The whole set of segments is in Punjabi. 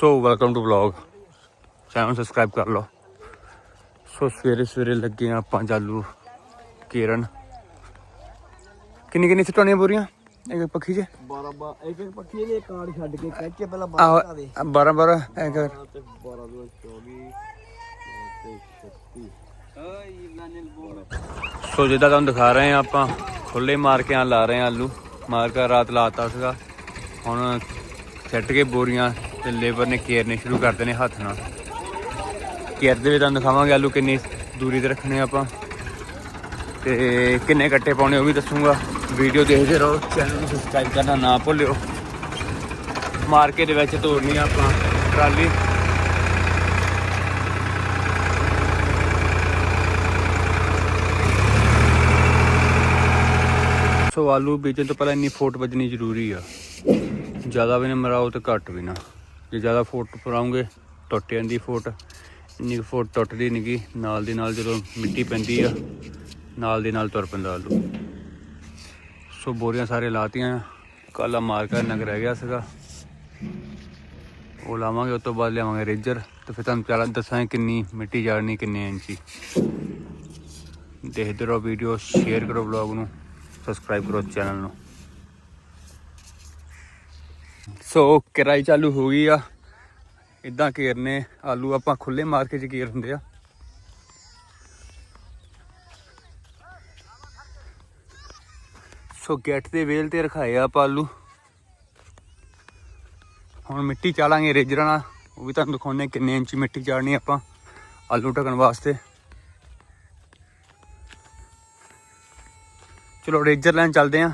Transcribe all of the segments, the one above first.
So welcome to vlog channel subscribe ਕਰ ਲਓ ਸੋ ਸਵੇਰੇ ਸਵੇਰੇ ਲੱਗੇ ਹਾਂ ਆਪਾਂ ਜਾਲੂ ਕੇਰਨ ਕਿੰਨੀ ਕਿੰਨੀ ਸਿੱਟਾਉਣੀਆਂ ਬੋਰੀਆਂ ਇੱਕ ਪੱਖੀ 'ਚ 12 ਬਾ ਇੱਕ ਇੱਕ ਪੱਖੀ ਦੇ ਕਾਰਡ ਛੱਡ ਕੇ ਕੱਚੇ ਪਹਿਲਾਂ ਆਹੋ 12 ਦੇ। 12 12 ਐ ਕਰ। ਤੇ 12 ਦੋ 24 ਤੇ 36 ਓਏ ਲਾਨਲ ਬੋਲ। ਸੋ ਜਿੱਦਾਂ ਤੁਹਾਨੂੰ ਦਿਖਾ ਰਹੇ ਆ ਆਪਾਂ ਖੁੱਲੇ ਮਾਰ ਕੇ ਆ ਲਾ ਰਹੇ ਆ ਆਲੂ। ਮਾਰ ਕੇ ਰਾਤ ਲਾਤਾ ਸੀਗਾ। ਹੁਣ ਛੱਟ ਕੇ ਬੋਰੀਆਂ ਤੇ ਲੇਬਰ ਨੇ ਕੇਰਨੇ ਸ਼ੁਰੂ ਕਰਦੇ ਨੇ ਹੱਥ ਨਾਲ। ਕੇਰਦੇ ਵੀ ਤੁਹਾਨੂੰ ਦਿਖਾਵਾਂਗੇ ਆਲੂ ਕਿੰਨੀ ਦੂਰੀ ਤੇ ਰੱਖਣੇ ਆਪਾਂ। ਤੇ ਕਿੰਨੇ ਕੱਟੇ ਪਾਉਣੇ ਉਹ ਵੀ ਦੱਸੂਗਾ। ਵੀਡੀਓ ਦੇਖਦੇ ਰਹੋ ਚੈਨਲ ਨੂੰ ਸਬਸਕ੍ਰਾਈਬ ਕਰਨਾ ਨਾ ਭੁੱਲਿਓ। ਮਾਰਕੀਟ ਦੇ ਵਿੱਚ ਤੋੜਨੀ ਆਪਾਂ ਟਰਾਲੀ। ਸੋ ਆਲੂ ਬੀਜਣ ਤੋਂ ਪਹਿਲਾਂ ਇੰਨੀ ਫੋਟ ਵੱਜਣੀ ਜ਼ਰੂਰੀ ਆ। ਜ਼ਿਆਦਾ ਵੀ ਨਾ ਮਰਾਓ ਤੇ ਘੱਟ ਵੀ ਨਾ। ਜੇ ਜ਼ਿਆਦਾ ਫੋਟ ਫਰਾਉਂਗੇ ਟੁੱਟ ਜਾਂਦੀ ਫੋਟ। ਇੰਨੀ ਕੁ ਫੋਟ ਟੁੱਟਦੀ ਨਹੀਂਗੀ ਨਾਲ ਦੀ ਨਾਲ ਜਦੋਂ ਮਿੱਟੀ ਪੈਂਦੀ ਆ, ਨਾਲ ਦੀ ਨਾਲ ਤੁਰ ਪੈਂਦਾ ਆਲੂ। ਸੋ ਬੋਰੀਆਂ ਸਾਰੇ ਲਾਤੀਆਂ ਕਾਲਾ ਮਾਰ ਕੇ ਨਗ ਰਹਿ ਗਿਆ ਸੀਗਾ। ਉਹ ਲਾਵਾਂਗੇ, ਉਸ ਤੋਂ ਬਾਅਦ ਲਿਆਵਾਂਗੇ ਰੇਜਰ। ਤੇ ਫਿਰ ਤੁਹਾਨੂੰ ਚੱਲ ਦੱਸਾਂਗੇ ਕਿੰਨੀ ਮਿੱਟੀ ਜਾੜਨੀ, ਕਿੰਨੇ ਇੰਚੀ। ਦੇਖਦੇ ਰਹੋ ਵੀਡੀਓ, ਸ਼ੇਅਰ ਕਰੋ ਵਲੌਗ ਨੂੰ, ਸਬਸਕ੍ਰਾਈਬ ਕਰੋ ਚੈਨਲ ਨੂੰ। ਸੋ ਕਿਰਾਈ ਚਾਲੂ ਹੋ ਗਈ ਆ। ਇਦਾਂ ਘੇਰਨੇ, ਆਲੂ ਆਪਾਂ ਖੁੱਲੇ ਮਾਰਕੀਟ ਚ ਘੇਰ ਹੁੰਦੇ ਆ। ਸੋ ਗੇਟ ਦੇ ਵੇਲ ਤੇ ਰਖਾਏ ਆ ਆਪਾਂ ਆਲੂ। ਹੁਣ ਮਿੱਟੀ ਚਾਲਾਂਗੇ ਰੇਜਰਾਂ ਨਾਲ। ਉਹ ਵੀ ਤੁਹਾਨੂੰ ਦਿਖਾਉਂਦੇ ਹਾਂ ਕਿੰਨੇ ਇੰਚੀ ਮਿੱਟੀ ਚਾੜਨੀ ਆਪਾਂ ਆਲੂ ਢਕਣ ਵਾਸਤੇ। ਚਲੋ ਰੇਜਰ ਲੈਣ ਚੱਲਦੇ ਆਂ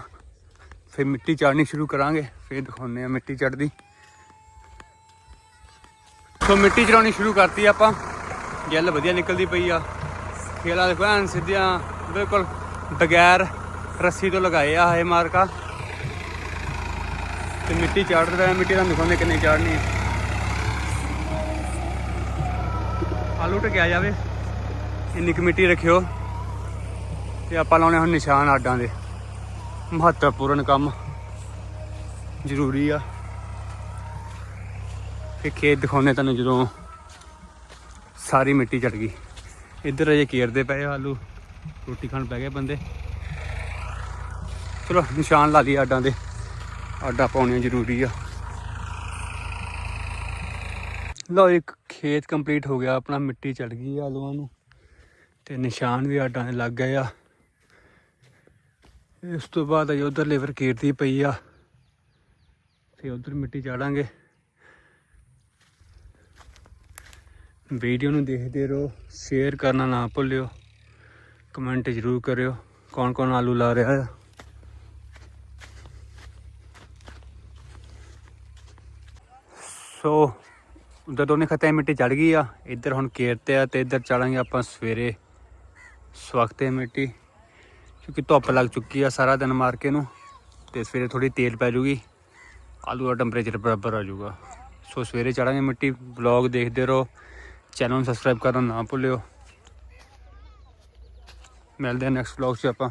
ਫਿਰ ਮਿੱਟੀ ਚਾੜਨੀ ਸ਼ੁਰੂ ਕਰਾਂਗੇ, ਫਿਰ ਦਿਖਾਉਂਦੇ ਆ ਮਿੱਟੀ ਚੜਦੀ ਸੋ ਮਿੱਟੀ ਚੜਾਉਣੀ ਸ਼ੁਰੂ ਕਰਤੀ ਆਪਾਂ। ਜੈਲ ਵਧੀਆ ਨਿਕਲਦੀ ਪਈ ਆ। ਖੇਲਾ ਦੇਖੋ, ਐਨ ਸਿੱਧੀਆਂ, ਬਿਲਕੁਲ ਬਗੈਰ ਰੱਸੀ ਤੋਂ ਲਗਾਏ ਆ ਇਹ ਮਾਰਕਾ। ਤੇ ਮਿੱਟੀ ਚਾੜਦੇ ਮਿੱਟੀ ਤੁਹਾਨੂੰ ਦਿਖਾਉਂਦੇ ਕਿੰਨੀ ਚਾੜਨੀ ਹੈ ਆਲੂ ਟਕਿਆ ਜਾਵੇ। ਇੰਨੀ ਕੁ ਮਿੱਟੀ ਰੱਖਿਓ। ਤੇ ਆਪਾਂ ਲਾਉਣੇ ਹੁਣ ਨਿਸ਼ਾਨ ਆਡਾਂ ਦੇ। ਮਹੱਤਵਪੂਰਨ ਕੰਮ ਜ਼ਰੂਰੀ ਆ। ਕਿ ਖੇਤ ਦਿਖਾਉਣੇ ਤੁਹਾਨੂੰ ਜਦੋਂ ਸਾਰੀ ਮਿੱਟੀ ਚੜ ਗਈ। ਇੱਧਰ ਅਜੇ ਕੇਰਦੇ ਪਏ ਆਲੂ, ਰੋਟੀ ਖਾਣ ਪੈ ਗਏ ਬੰਦੇ। ਚਲੋ, ਨਿਸ਼ਾਨ ਲਾ ਲਈ ਆਡਾਂ ਦੇ। ਆਡਾ ਪਾਉਣੀਆਂ ਜ਼ਰੂਰੀ ਆ। ਲਓ, ਇੱਕ ਖੇਤ ਕੰਪਲੀਟ ਹੋ ਗਿਆ, ਆਪਣਾ ਮਿੱਟੀ ਚੜ ਗਈ ਆਲੂਆਂ ਨੂੰ। ਤੇ ਨਿਸ਼ਾਨ ਵੀ ਆਡਾਂ ਦੇ ਲੱਗ ਗਏ ਆ। ਇਸ ਤੋਂ ਬਾਅਦ ਅਜੇ ਉਧਰ ਲੇਬਰ ਕੀਰਤੀ ਪਈ ਆ। ਤੇ ਉਧਰ ਮਿੱਟੀ ਚਾੜਾਂਗੇ। ਵੀਡੀਓ ਨੂੰ ਦੇਖਦੇ ਰਹੋ ਸ਼ੇਅਰ ਕਰਨਾ ਨਾ ਭੁੱਲਿਓ। ਕਮੈਂਟ ਜ਼ਰੂਰ ਕਰਿਓ ਕੌਣ ਕੌਣ ਆਲੂ ਲਾ ਰਿਹਾ ਆ। ਸੋ, ਉਧਰ ਦੋਨੇ ਖੱਤੇ ਮਿੱਟੀ ਚੜ ਗਈ ਆ। ਇੱਧਰ ਹੁਣ ਕੇਰਤੇ ਆ ਤੇ ਇੱਧਰ ਚੜਾਂਗੇ ਆਪਾਂ ਸਵੇਰੇ ਸਵਖਤੇ ਮਿੱਟੀ। ਕਿਉਂਕਿ ਧੁੱਪ ਲੱਗ ਚੁੱਕੀ ਆ ਸਾਰਾ ਦਿਨ ਮਾਰ ਕੇ ਨੂੰ, ਤੇ ਸਵੇਰੇ ਥੋੜੀ ਤੇਲ ਪੈ ਜੂਗੀ, ਆਲੂ ਦਾ ਟੈਂਪਰੇਚਰ ਬਰਾਬਰ ਆ ਜਾਊਗਾ। ਸੋ ਸਵੇਰੇ ਚੜਾਂਗੇ ਮਿੱਟੀ ਵਲੌਗ ਦੇਖਦੇ ਰਹੋ ਚੈਨਲ ਨੂੰ ਸਬਸਕ੍ਰਾਈਬ ਕਰਨਾ ਨਾ ਭੁੱਲਿਓ। ਮਿਲਦੇ ਹਾਂ ਨੈਕਸਟ ਵਲੌਗ 'ਚ ਆਪਾਂ।